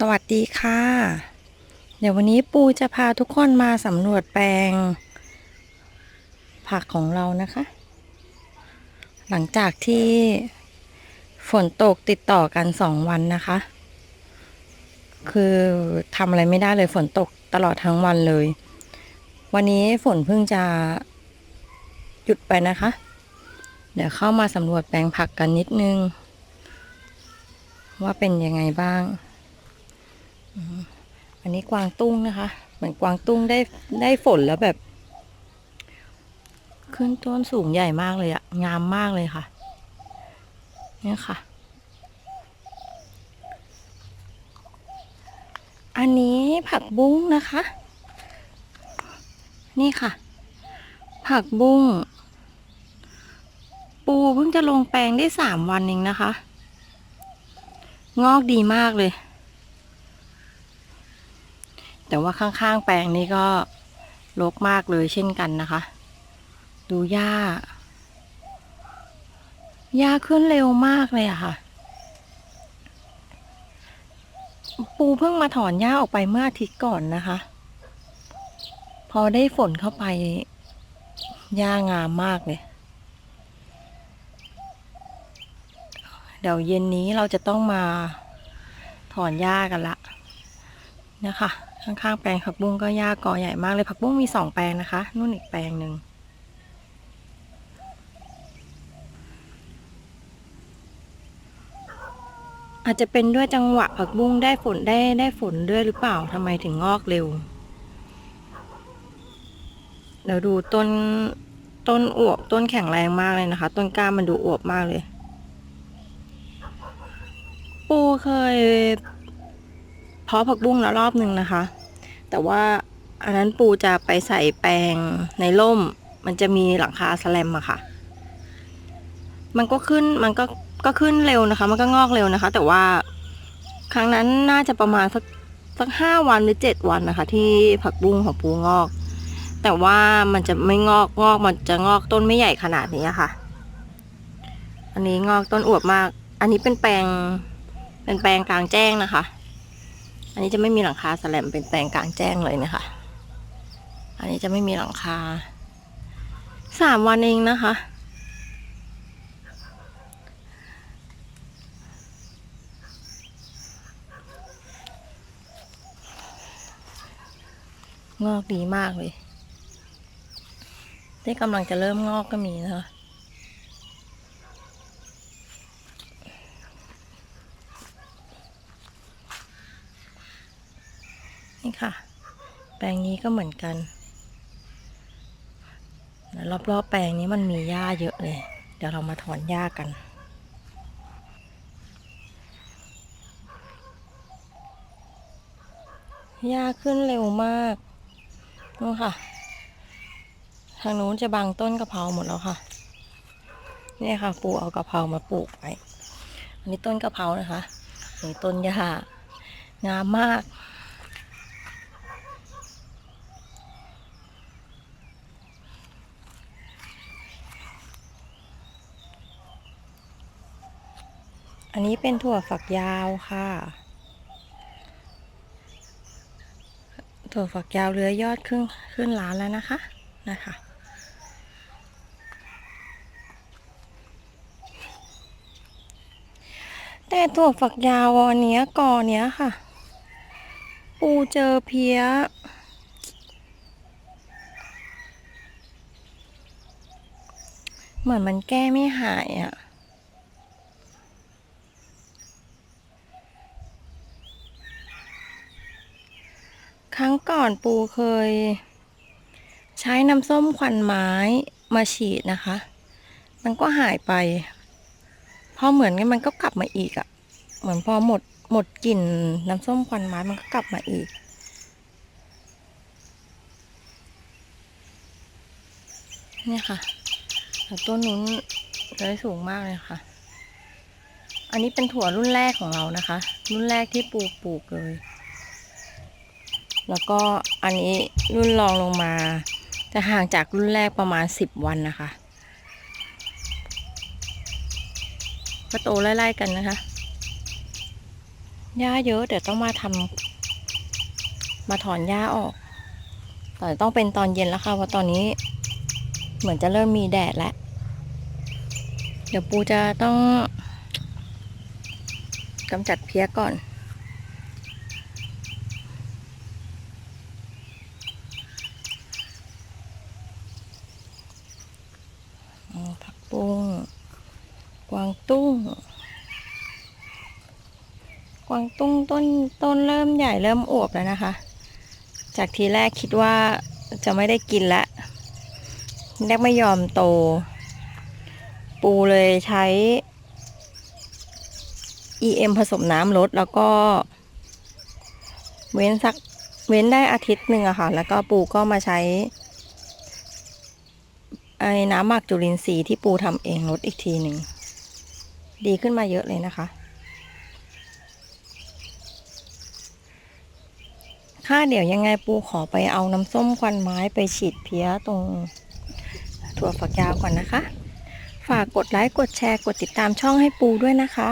สวัสดีค่ะ เดี๋ยววันนี้ปูจะพาทุกคนมาสำรวจแปลง ผักของเรานะคะ หลังจากที่ฝนตกติดต่อกันสองวันนะคะ คือทำอะไรไม่ได้เลยฝนตกตลอดทั้งวันเลย วันนี้ฝนเพิ่งจะหยุดไปนะคะ เดี๋ยวเข้ามาสำรวจแปลงผักกันนิดนึง ว่าเป็นยังไงบ้าง อันนี้กวางตุ้งนะคะ เหมือนกวางตุ้งได้ได้ฝนแล้วแบบ ขึ้นต้นสูงใหญ่มากเลยอะงามมากเลยค่ะ เนี่ยค่ะ อันนี้ผักบุ้งนะคะ นี่ค่ะ ผักบุ้งปูเพิ่งจะลงแปลงได้สามวันเองนะคะ งอกดีมากเลย แต่ว่าข้างๆแปลงนี้ก็รกมากเลยเช่นกันนะคะ ดูหญ้า หญ้าขึ้นเร็วมากเลยอะค่ะ ปูเพิ่งมาถอนหญ้าออกไปเมื่ออาทิตย์ก่อนนะคะ พอได้ฝนเข้าไปหญ้างามมากเลย เดี๋ยวเย็นนี้เราจะต้องมาถอนหญ้ากันละนะคะ ข้างๆแปลงผักบุ้งก็หญ้ากอใหญ่มากเลยผักบุ้งมีสองแปลงนะคะนู่นอีกแปลงหนึ่งอาจจะเป็นด้วยจังหวะผักบุ้งได้ฝนได้ได้ฝนด้วยหรือเปล่าทำไมถึงงอกเร็วเดี๋ยวดูต้นต้นอวบต้นแข็งแรงมากเลยนะคะ ต้นกล้ามมันดูอวบมากเลย ปูเคยาะผักบุ้งแล้วรอบหนึ่งนะคะ แต่ว่าอันนั้นปูจะไปใส่แปลงในร่ม มันจะมีหลังคาสแลมอะค่ะ มันก็ขึ้นมันก็ก็ขึ้นเร็วนะคะ มันก็งอกเร็วนะคะ แต่ว่าครั้งนั้นน่าจะประมาณสักสักห้าวันหรือเจ็ดวันนะคะ ที่ผักบุ้งของปูงอก แต่ว่ามันจะไม่งอกงอกมันจะงอกต้นไม่ใหญ่ขนาดนี้อะค่ะ อันนี้งอกต้นอวบมาก อันนี้เป็นแปลงเป็นแปลงกลางแจ้งนะคะ อันนี้จะไม่มีหลังคาสแลมเป็นแปลงกลางแจ้งเลยนะคะ อันนี้จะไม่มีหลังคา สามวันเองนะคะ งอกดีมากเลย ที่กำลังจะเริ่มงอกก็มีนะคะ นี่ค่ะ แปลงนี้ก็เหมือนกันแล้วรอบๆแปลงนี้มันมีหญ้าเยอะเลย เดี๋ยวเรามาถอนหญ้ากันหญ้าขึ้นเร็วมากนู่นค่ะ ทางนู้นจะบังต้นกะเพราหมดแล้วค่ะ นี่ค่ะ ปูเอากะเพรามาปลูกไว้ อันนี้ต้นกะเพรานะคะ นี่ต้นหญ้างามมาก อันนี้เป็นถั่วฝักยาวค่ะ ถั่วฝักยาวเรือยอดขึ้นขึ้นล้านแล้วนะคะ นะคะ แต่ถั่วฝักยาวอันเนี้ยกอเนี้ยค่ะ ปูเจอเพี้ยเหมือนมันแก้ไม่หายอะ ก่อนปูเคย ใช้น้ำส้มควันไม้มาฉีดนะคะ มันก็หายไป พอเหมือนกันมันก็กลับมาอีกอะ่ะ เหมือนพอหมดหมดกลิ่นน้ำส้มควันไม้มันก็กลับมาอีก เนี่ยค่ะแต่ต้นนู้นเลยสูงมากเลยค่ะ อันนี้เป็นถั่วรุ่นแรกของเรานะคะ รุ่นแรกที่ปูปลูกเลย แล้วก็อันนี้รุ่นรองลงมา จะห่างจากรุ่นแรกประมาณสิบวันนะคะ ก็โตไล่ๆกันนะคะหญ้าเยอะเดี๋ยวต้องมาทำมาถอนหญ้าออกแต่ต้องเป็นตอนเย็นแล้วค่ะเพราะตอนนี้ เหมือนจะเริ่มมีแดดแล้ว เดี๋ยวปูจะต้องกำจัดเพี้ยก่อน อ๋อผักบุ้งกวาง ตุ้ง กวางตุ้งต้นต้นเริ่มใหญ่เริ่มอวบแล้วนะคะ จากทีแรกคิดว่าจะไม่ได้กินล้วแรกไม่ยอมโต ปูเลยใช้ EM ผสมน้ำลดแล้วก็ เว้นสักเว้นได้อาทิตย์หนึ่งอะค่ะ แล้วก็ปูก็มาใช้ไอ้น้ำหมักจุลินทรีย์ที่ปูทำเองลดอีกทีหนึ่ง ดีขึ้นมาเยอะเลยนะคะ ถ้าเดี๋ยวยังไงปูขอไปเอาน้ำส้มควันไม้ไปฉีดเพี้ยตรงถั่วฝักยาวก่อนนะคะ ฝากกดไลค์ กดแชร์ กดติดตามช่องให้ปูด้วยนะคะ